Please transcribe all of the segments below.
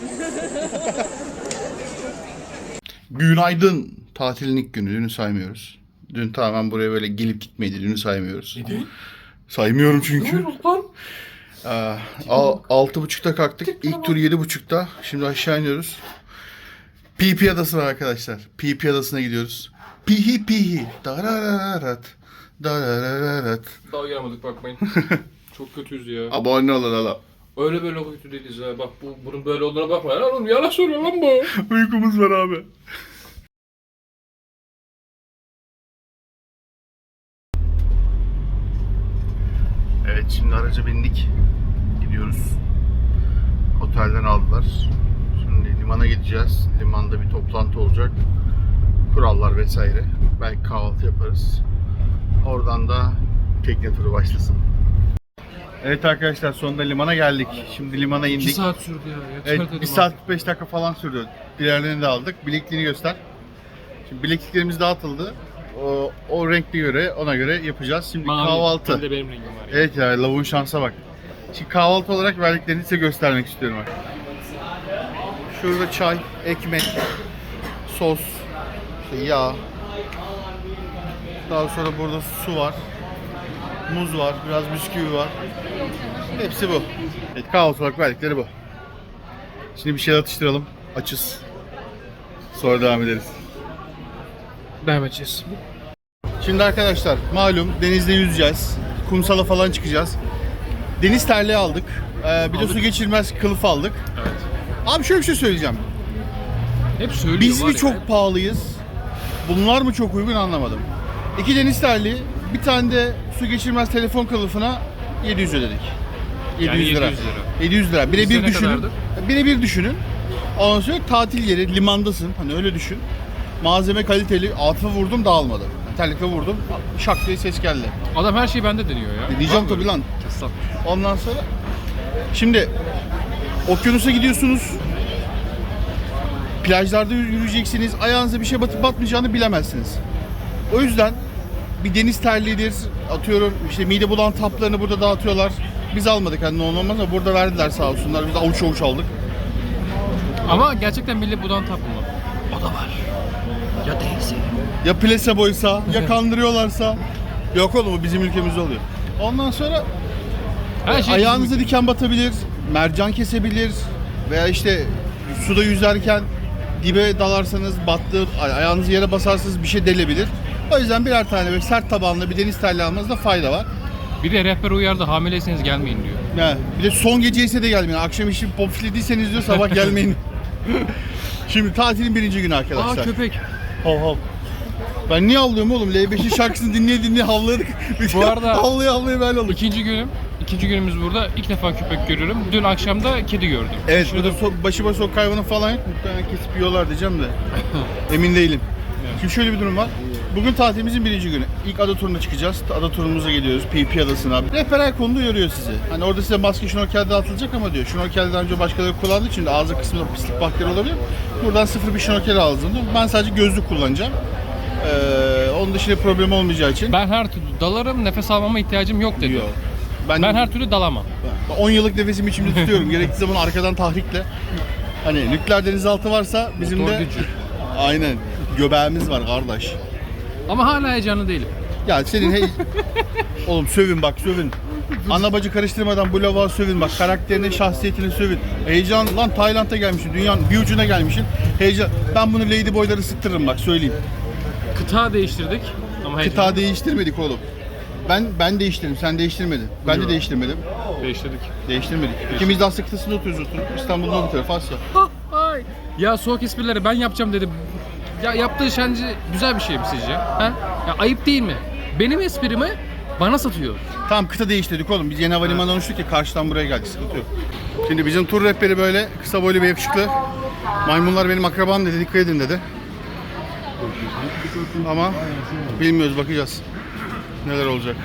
Günaydın. Tatilin ilk günü. Dünü saymıyoruz. Dün tamamen buraya böyle gelip gitmeydi. Dünü saymıyoruz. Saymıyorum çünkü. Al, altı buçukta kalktık. İlk tur yedi buçukta. Şimdi aşağı iniyoruz. PP Adası var arkadaşlar. PP Adası'na gidiyoruz. Pihi pihi. Darararat. Darararat. Daha gelmedik bakmayın. Çok kötüyüz ya. Abone olun hala. Öyle böyle kötü değiliz ha. Bak bu bunun böyle olduğuna bakma. Lan oğlum yalan söylüyor lan bu. Uykumuz var abi. Evet şimdi araca bindik. Gidiyoruz. Otelden aldılar. Şimdi limana gideceğiz. Limanda bir toplantı olacak. Kurallar vesaire. Belki kahvaltı yaparız. Oradan da tekne turu başlasın. Evet arkadaşlar sonunda limana geldik. Şimdi limana 2 indik. saat sürdü ya. Evet, dedim 1 abi. saat 45 dakika falan sürdü. Diğerlerini de aldık. Bilekliğini göster. Şimdi bilekliklerimiz dağıtıldı. O, o renkli göre, ona göre yapacağız. Şimdi Mavi. kahvaltı. De benim rengim var. ya. Evet ya, lavuğun şansa bak. Şimdi kahvaltı olarak verdiklerini size göstermek istiyorum. Bak. Şurada çay, ekmek, sos, işte yağ. Daha sonra burada su var. Muz var, biraz bisküvi var. Hepsi bu. Evet, kahvaltı olarak verdikleri bu. Şimdi bir şey atıştıralım. Açız. Sonra devam ederiz. Devam edeceğiz. Şimdi arkadaşlar malum denizde yüzeceğiz. Kumsala falan çıkacağız. Deniz terliği aldık. Ee, bir de su geçirmez kılıf aldık. Evet. Abi şöyle bir şey söyleyeceğim. Hep söylüyor Biz var mi ya. çok pahalıyız? Bunlar mı çok uygun anlamadım. İki deniz terliği, bir tane de su geçirmez telefon kılıfına 700 ödedik. 700 Yani lira. 700 lira. 700 lira. Bizde Birebir ne düşünün. kadardı? Birebir düşünün. Ondan sonra tatil yeri, limandasın. Hani öyle düşün. Malzeme kaliteli. Atıfı vurdum dağılmadı. Terlikle vurdum. Şak diye ses geldi. Adam her şeyi bende deniyor ya. E, diyeceğim Var tabii böyle. lan. Kesat. Ondan sonra şimdi okyanusa gidiyorsunuz. Plajlarda yürüyeceksiniz. Ayağınıza bir şey batıp batmayacağını bilemezsiniz. O yüzden bir deniz terliğidir. Atıyorum işte mide bulan taplarını burada dağıtıyorlar. Biz almadık hani normal olmaz ama burada verdiler sağ olsunlar. Biz avuç avuç aldık. Ama gerçekten milli budan tapımı. O da var. Ya değilse. Ya plaseboysa ya kandırıyorlarsa. Yok oğlum bu bizim ülkemizde oluyor. Ondan sonra Her şey Ayağınıza diken batabilir, mercan kesebilir veya işte suda yüzerken dibe dalarsanız battı, ay- ayağınızı yere basarsanız bir şey delebilir. O yüzden birer tane böyle sert tabanlı bir deniz terliği almanızda fayda var. Bir de rehber uyardı hamileyseniz gelmeyin diyor. Yani bir de son gece ise de gelmeyin. Akşam işi popüslediyseniz diyor sabah gelmeyin. Şimdi tatilin birinci günü Aa arkadaşlar. köpek. Hav hav. Ben niye avlıyorum oğlum? L5'in şarkısını dinleye dinleye havladık. Bu arada- havlaya havlaya böyle olduk. İkinci günüm. İkinci günümüz burada. İlk defa köpek görüyorum. Dün akşam da kedi gördüm. Evet burada so- başıboş sokak hayvanı falan yok. Muhtemelen kesip yiyorlar diyeceğim de. Emin değilim. Şimdi şöyle bir durum var. Bugün tatilimizin birinci günü. İlk ada turuna çıkacağız. Ada turumuza geliyoruz. PP adasına. Rehber her konuda uyarıyor sizi. Hani orada size maske şnorkel dağıtılacak ama diyor. Şnorkel daha önce başkaları kullandığı için ağzı kısmında pislik bakteri olabilir. Buradan sıfır bir şnorkel aldım. Ben sadece gözlük kullanacağım. Ee, onun dışında problem olmayacağı için. Ben her türlü dalarım. Nefes almama ihtiyacım yok dedi. Yok. Ben, Ben her türlü dalamam. Ben 10 yıllık nefesimi içimde tutuyorum. Gerektiği zaman arkadan tahrikle. Hani nükleer denizaltı varsa bizim Motor de gücü. aynen göbeğimiz var kardeş. Ama hala heyecanlı değilim. Ya senin hey... Oğlum sövün bak sövün. Ana bacı karıştırmadan bu lava sövün bak karakterine şahsiyetine sövün. Heyecan lan Tayland'a gelmişsin dünyanın bir ucuna gelmişsin. Heyecan ben bunu Ladyboy'ları ısıttırırım bak söyleyeyim. Kıta değiştirdik. Ama heyecanlı. Kıta değiştirmedik oğlum. Ben ben değiştirdim sen değiştirmedin. Ben de değiştirmedim. Değiştirdik. Değiştirmedik. İkimiz de Asya kıtasında oturuyoruz oturup. İstanbul'da oturuyoruz Asya. Ay. Ya soğuk esprileri ben yapacağım dedi. Ya yaptığı sence güzel bir şey mi sizce? Ha? Ya ayıp değil mi? Benim esprimi bana satıyor. Tamam kıta değiştirdik oğlum. Biz yeni havalimanından uçtuk ya karşıdan buraya geldik. Sıkıntı yok. Şimdi bizim tur rehberi böyle kısa boylu ve yakışıklı. Maymunlar benim akrabam dedi. Dikkat edin dedi. Ama bilmiyoruz bakacağız. Neler olacak.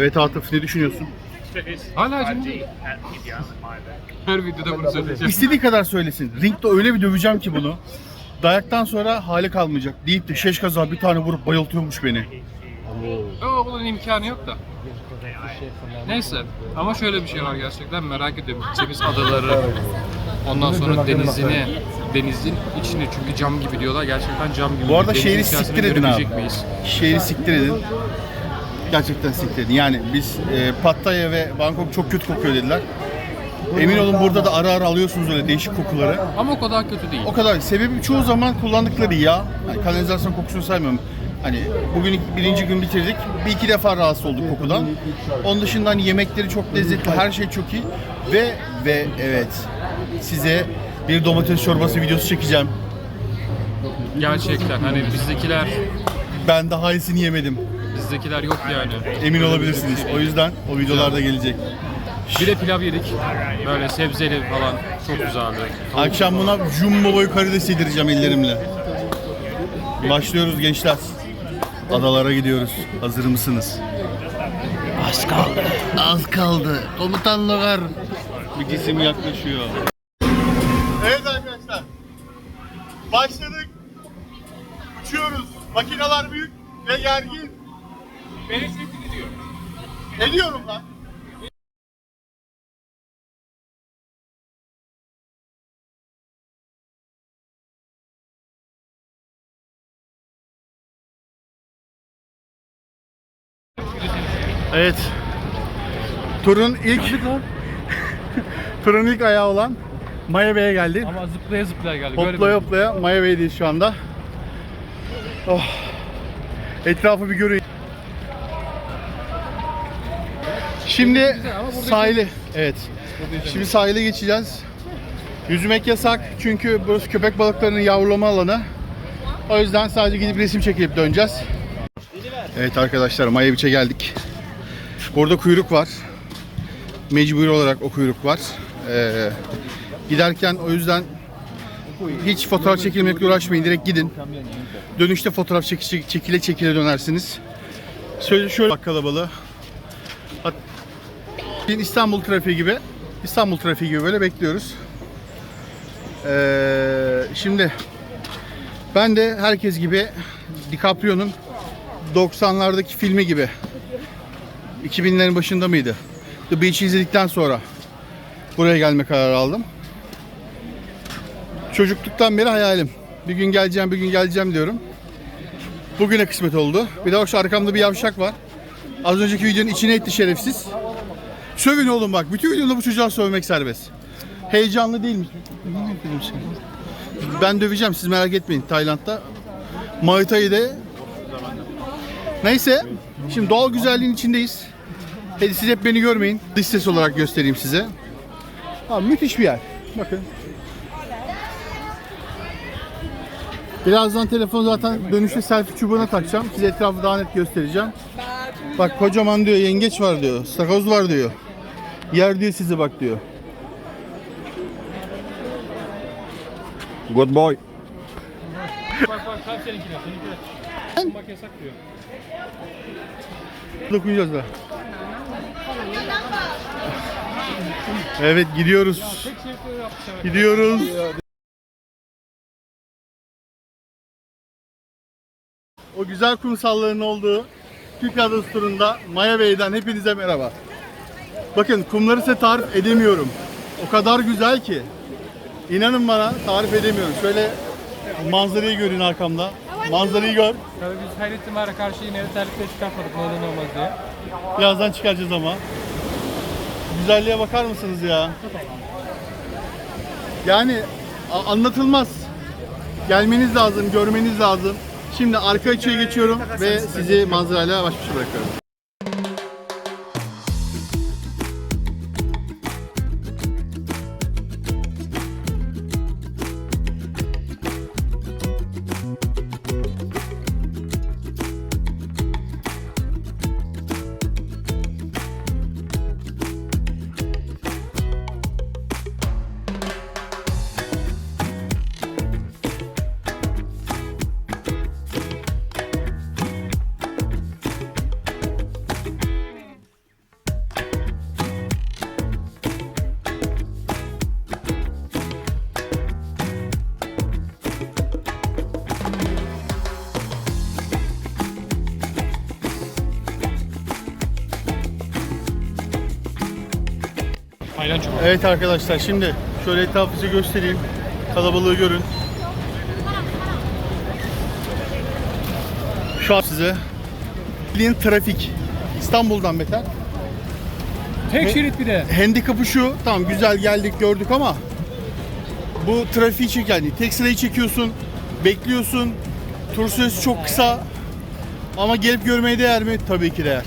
Evet Atıf ne düşünüyorsun? Hala acım değil. Her videoda bunu söyleyeceğim. İstediği kadar söylesin. Ringde öyle bir döveceğim ki bunu. Dayaktan sonra hali kalmayacak. Deyip de şeş kaza bir tane vurup bayıltıyormuş beni. Ama bunun imkanı yok da. Neyse ama şöyle bir şey var gerçekten merak ediyorum. Gideceğimiz adaları, Ondan sonra denizini, denizin içini çünkü cam gibi diyorlar. Gerçekten cam gibi. Bu arada Denizin şehri içerisini siktir edin görebilecek abi. miyiz? Şehri siktir edin. Gerçekten siktir edin. Yani biz e, Pattaya ve Bangkok çok kötü kokuyor dediler. Emin olun burada da ara ara alıyorsunuz öyle değişik kokuları. Ama o kadar kötü değil. O kadar. Sebebi çoğu zaman kullandıkları yağ. Yani kanalizasyon kokusunu saymıyorum. Hani bugün birinci gün bitirdik. Bir iki defa rahatsız olduk kokudan. Onun dışında hani yemekleri çok lezzetli, her şey çok iyi. Ve ve evet size bir domates çorbası videosu çekeceğim. Gerçekten hani bizdekiler Ben daha iyisini yemedim. bizdekiler yok yani. Emin olabilirsiniz. O yüzden o videolarda gelecek. Bir de pilav yedik. Böyle sebzeli falan. Çok güzeldi. Akşam buna jumbo boy karides yedireceğim ellerimle. Başlıyoruz gençler. Adalara gidiyoruz. Hazır mısınız? Az kaldı. Az kaldı. Komutan Logar. Bir cisim yaklaşıyor. Evet arkadaşlar. Başladık. Uçuyoruz. Makineler büyük ve gergin. Beni sürekli gidiyor. Ediyorum lan. Evet. Turun ilk Turun ilk ayağı olan Maya Bey'e geldi. Ama zıplaya zıplaya geldi. Hoplaya hoplaya Maya Bey'deyiz şu anda. Oh. Etrafı bir görün. Şimdi sahili. Evet. Şimdi sahile geçeceğiz. Yüzmek yasak çünkü burası köpek balıklarının yavrulama alanı. O yüzden sadece gidip resim çekilip döneceğiz. Evet arkadaşlar Maya Beach'e geldik. Orada kuyruk var. Mecburi olarak o kuyruk var. Ee, giderken o yüzden hiç fotoğraf çekilmekle uğraşmayın. Direkt gidin. Dönüşte fotoğraf çek- çekile çekile dönersiniz. Şöyle şöyle bak kalabalığı. İstanbul trafiği gibi. İstanbul trafiği gibi böyle bekliyoruz. Ee, şimdi ben de herkes gibi DiCaprio'nun 90'lardaki filmi gibi 2000'lerin başında mıydı? The Beach'i izledikten sonra buraya gelme kararı aldım. Çocukluktan beri hayalim. Bir gün geleceğim, bir gün geleceğim diyorum. Bugüne kısmet oldu. Bir de şu arkamda bir yavşak var. Az önceki videonun içine etti şerefsiz. Sövün oğlum bak. Bütün videoda bu çocuğa sövmek serbest. Heyecanlı değil mi? Ben döveceğim siz merak etmeyin Tayland'da. Muay Thai'de. Neyse. Şimdi doğal güzelliğin içindeyiz. Hadi siz hep beni görmeyin. Dış ses olarak göstereyim size. Abi müthiş bir yer. Bakın. Birazdan telefonu zaten dönüşte selfie çubuğuna takacağım. Size etrafı daha net göstereceğim. Bak kocaman diyor yengeç var diyor. Stakoz var diyor. Yer diyor sizi bak diyor. Good boy. Bak bak tam seninkine. Seninkine. Bak yasak diyor. Dokunacağız da. Evet gidiyoruz. Gidiyoruz. O güzel kumsalların olduğu Türk Adası turunda Maya Bey'den hepinize merhaba. Bakın kumları size tarif edemiyorum. O kadar güzel ki. İnanın bana tarif edemiyorum. Şöyle manzarayı görün arkamda. Manzarayı gör. Tabii biz Hayrettin Var'a karşı yine terlikle çıkartmadık neden olmaz diye. Birazdan çıkaracağız ama. Güzelliğe bakar mısınız ya? Yani anlatılmaz. Gelmeniz lazım, görmeniz lazım. Şimdi arka açıya geçiyorum ve sizi manzarayla baş başa bırakıyorum. Aynen çok. Evet arkadaşlar şimdi Şöyle etrafınızı göstereyim. Kalabalığı görün. Şu an size bildiğin trafik. İstanbul'dan beter. Tek şerit bir de. Handikapı şu. Tamam güzel geldik gördük ama bu trafiği çek yani tek sırayı çekiyorsun, bekliyorsun. Tur süresi çok kısa. Ama gelip görmeye değer mi? Tabii ki değer.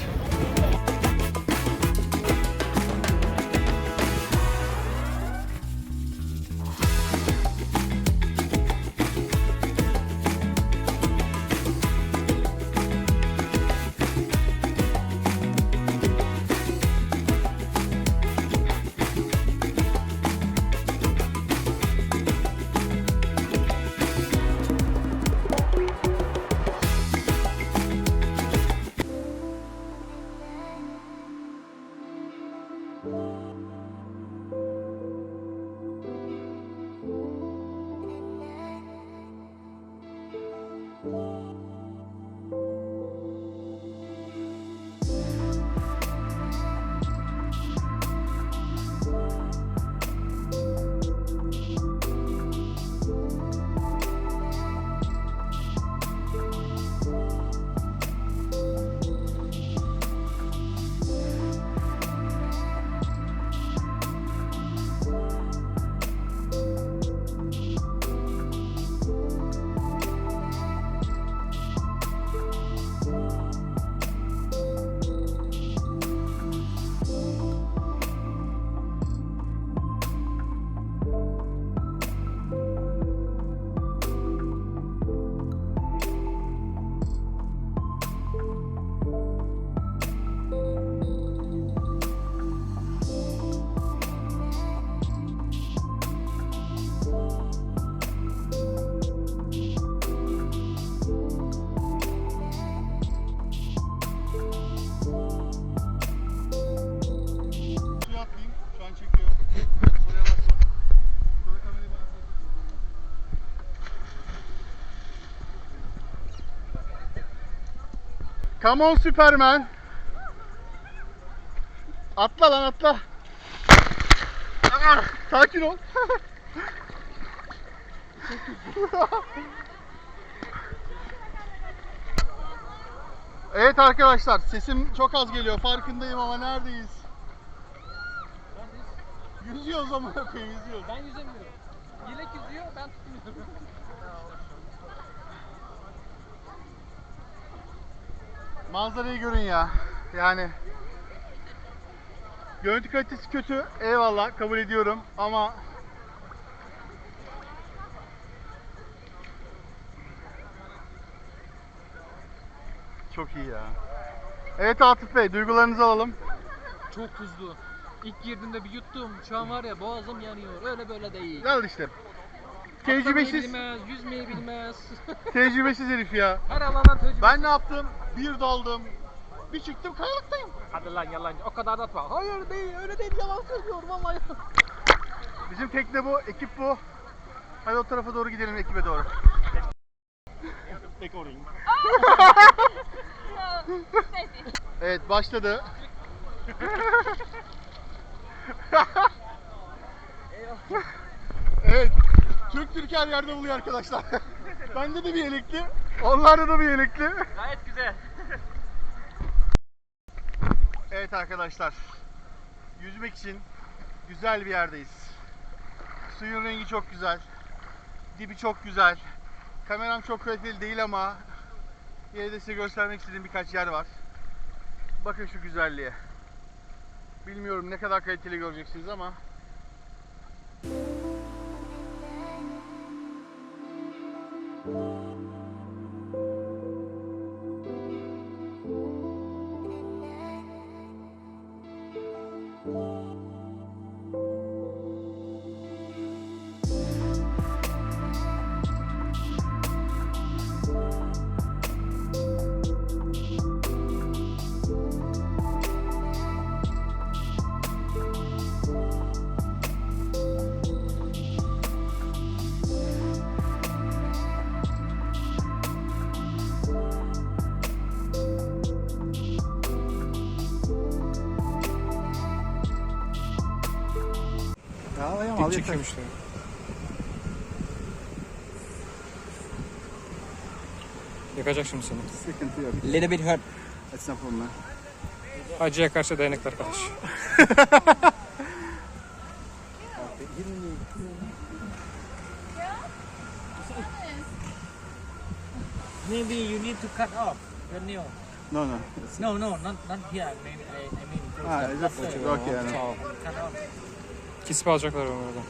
Lord. Come on Superman. Atla lan atla. Ah, sakin ol. evet arkadaşlar sesim çok az geliyor farkındayım ama neredeyiz? Yüzüyoruz ama koyayım yüzüyoruz. Ben yüzemiyorum. Yelek yüzüyor, ben tutmuyorum. Manzarayı görün ya. Yani görüntü kalitesi kötü. Eyvallah kabul ediyorum ama çok iyi ya. Evet Atıf Bey duygularınızı alalım. Çok hızlı. İlk girdiğimde bir yuttum. Şu an var ya boğazım yanıyor. Öyle böyle değil. Al işte. Atlamayı Tecrübesiz, bilmez, yüzmeyi bilmez. tecrübesiz herif ya. Her alana tecrübe. Ben ne yaptım? Bir daldım. Bir çıktım kayalıktayım. Hadi lan yalancı. O kadar da atma. Hayır değil, öyle değil. Yalan söylüyorum vallahi. Bizim tekne bu, ekip bu. Hadi o tarafa doğru gidelim ekibe doğru. evet başladı. evet. Türk Türk her yerde buluyor arkadaşlar. Bende de bir yelekli. Onlarda da bir yelekli. Gayet güzel. Evet arkadaşlar. Yüzmek için güzel bir yerdeyiz. Suyun rengi çok güzel. Dibi çok güzel. Kameram çok kaliteli değil ama yine de size göstermek istediğim birkaç yer var. Bakın şu güzelliğe. Bilmiyorum ne kadar kaliteli göreceksiniz ama çekiyorum işte. Yakacak şimdi seni. Sıkıntı yok. Little bit hurt. That's no problem man. Acıya karşı dayanıklı arkadaş. Maybe you need to cut off the nail. No no. No, no, not not here. Maybe I, I mean, Ha, the just okay. Sağ ol. cut off. Kesip alacaklar onu oradan.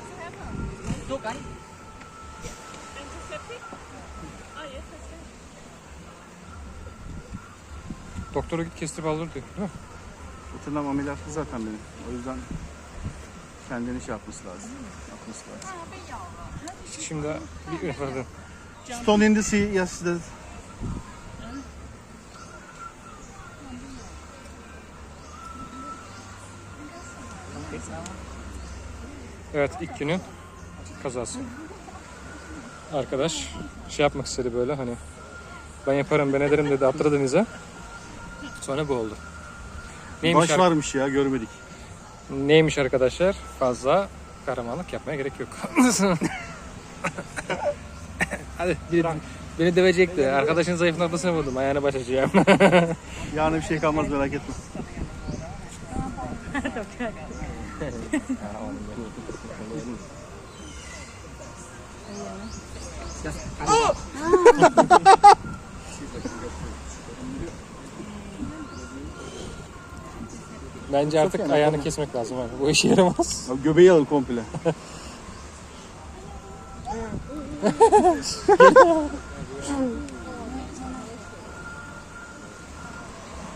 Tốt anh. Doktora git kestirip alır diyor. Değil mi? Bu tırnağım ameliyatlı zaten benim. O yüzden kendini şey yapması lazım. Yapması lazım. Şimdi bir pardon. Stone in the sea. Yes. The... Evet ilk günün kazası. Arkadaş şey yapmak istedi böyle hani ben yaparım ben ederim dedi attırdı denize. Sonra bu oldu. Neymiş, Baş ar- varmış ya görmedik. neymiş arkadaşlar? Fazla kahramanlık yapmaya gerek yok. Hadi biri, beni dövecekti. Arkadaşın zayıf noktasını buldum. Ayağını baş açacağım. Yarın bir şey kalmaz merak etme. Bence artık yani, ayağını kesmek lazım abi. Bu işe yaramaz. Abi göbeği alın komple.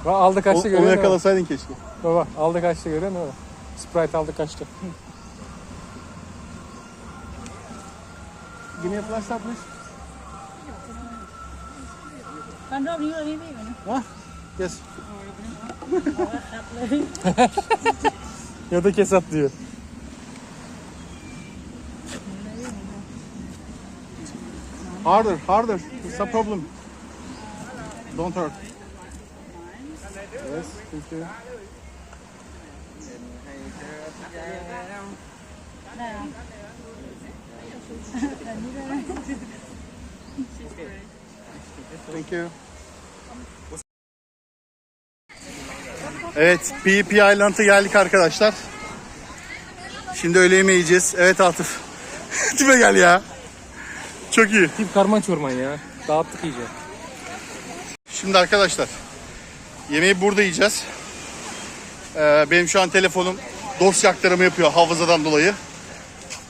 Bak aldı onu görüyor musun? yakalasaydın keşke. Baba aldı kaçtı görüyor musun? Sprite aldı kaçtı. Give me a flash up, please. Kan Rob, you are leaving, no? Yes. ya da kesat diyor. Harder, harder. It's a problem. Don't hurt. Yes, thank you. Đây không? Thank you. Evet, PEP Island'a geldik arkadaşlar. Şimdi öğle yemeği yiyeceğiz. Evet Atıf. Tipe gel ya. Çok iyi. Tip karman çorman ya. Dağıttık iyice. Şimdi arkadaşlar, yemeği burada yiyeceğiz. Ee, benim şu an telefonum dosya aktarımı yapıyor hafızadan dolayı.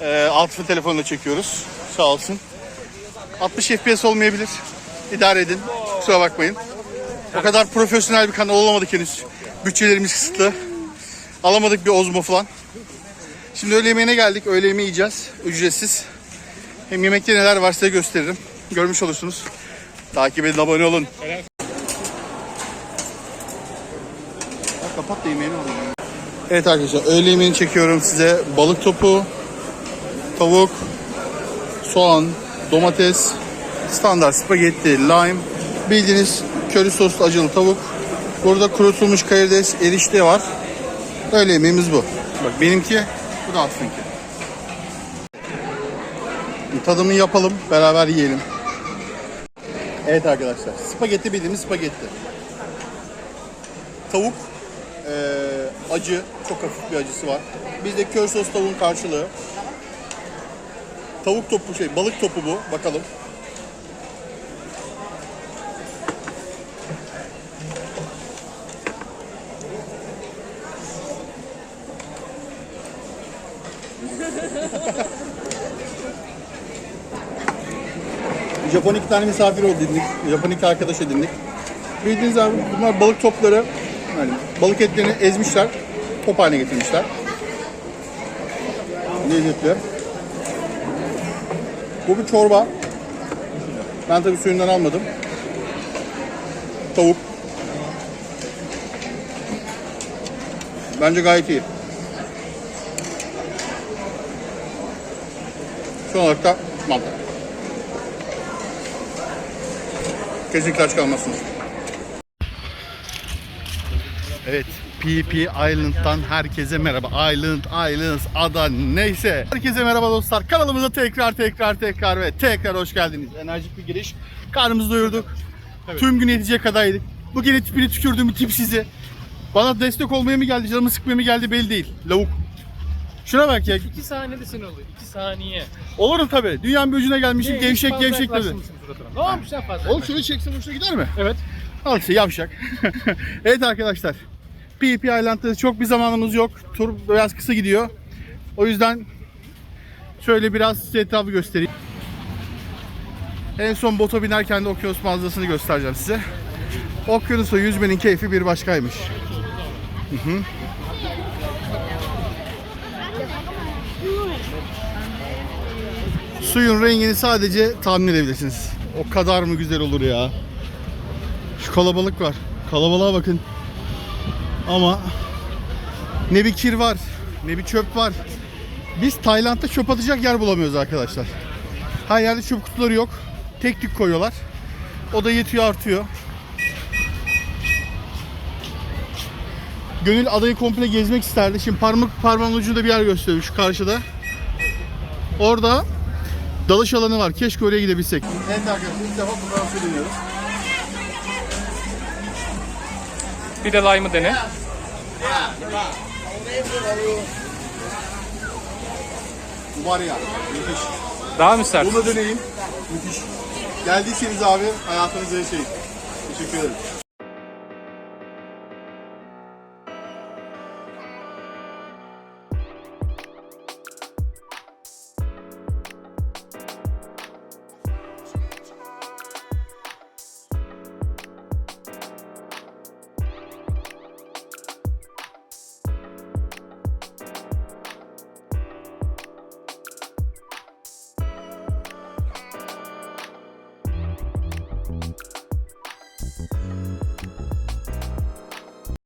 Ee, Atıf'ın telefonuyla çekiyoruz. Sağ olsun. 60 FPS olmayabilir. İdare edin. Kusura bakmayın. O kadar profesyonel bir kanal olamadık henüz. Bütçelerimiz kısıtlı. Alamadık bir Ozmo falan. Şimdi öğle yemeğine geldik. Öğle yemeği yiyeceğiz. Ücretsiz. Hem yemekte neler var size gösteririm. Görmüş olursunuz. Takip edin, abone olun. Ya kapat da yemeğini alayım. Evet arkadaşlar öğle yemeğini çekiyorum size. Balık topu, tavuk, soğan, domates, standart spagetti, lime, bildiğiniz köri soslu acılı tavuk. Burada kurutulmuş karides, erişte var. Öğle yemeğimiz bu. Bak benimki, bu da Aslı'nınki. Tadımını yapalım, beraber yiyelim. Evet arkadaşlar, spagetti bildiğimiz spagetti. Tavuk, eee, acı, çok hafif bir acısı var. Bizde kör sos tavuğun karşılığı. Tavuk topu şey, balık topu bu. Bakalım. Japon iki tane misafir oldu dindik. Japon iki arkadaş edindik. Bildiğiniz abi bunlar balık topları. Yani balık etlerini ezmişler. Top haline getirmişler. Lezzetli. Bu bir çorba. Ben tabii suyundan almadım. Tavuk. Bence gayet iyi. Son olarak da mantar. Kesinlikle aç kalmazsınız. Evet, PP Island'dan herkese merhaba. Island, Islands, ada neyse. Herkese merhaba dostlar. Kanalımıza tekrar tekrar tekrar ve tekrar hoş geldiniz. Enerjik bir giriş. Karnımızı doyurduk. Tüm gün yetecek kadar yedik. Bu gene tipini tükürdüğüm tip sizi. Bana destek olmaya mı geldi, canımı sıkmaya mı geldi belli değil. Lavuk. Şuna bak ya. 2 saniyede sinir oluyor. 2 saniye. Olurum tabi. Dünyanın bir ucuna gelmişim. Ne, gevşek gevşek dedi. Ne olmuş lan fazla? Oğlum şöyle çeksen hoşuna gider mi? Evet. Al işte yavşak. evet arkadaşlar. PP Island'da çok bir zamanımız yok. Tur biraz kısa gidiyor. O yüzden şöyle biraz size etrafı göstereyim. En son bota binerken de okyanus manzarasını göstereceğim size. Okyanusta yüzmenin keyfi bir başkaymış. Hı hı. Suyun rengini sadece tahmin edebilirsiniz. O kadar mı güzel olur ya. Şu kalabalık var. Kalabalığa bakın. Ama ne bir kir var, ne bir çöp var. Biz Tayland'da çöp atacak yer bulamıyoruz arkadaşlar. Her yerde çöp kutuları yok. Tek tük koyuyorlar. O da yetiyor artıyor. Gönül adayı komple gezmek isterdi. Şimdi parmak parmağın ucunda bir yer gösteriyor şu karşıda. Orada dalış alanı var. Keşke oraya gidebilsek. Evet arkadaşlar ilk defa fotoğraf deniyoruz. Bir de lime'ı dene. Bu var ya müthiş. Daha mı sert? Bunu da. Müthiş. Geldiyseniz abi hayatınızı yaşayın. Teşekkür ederim.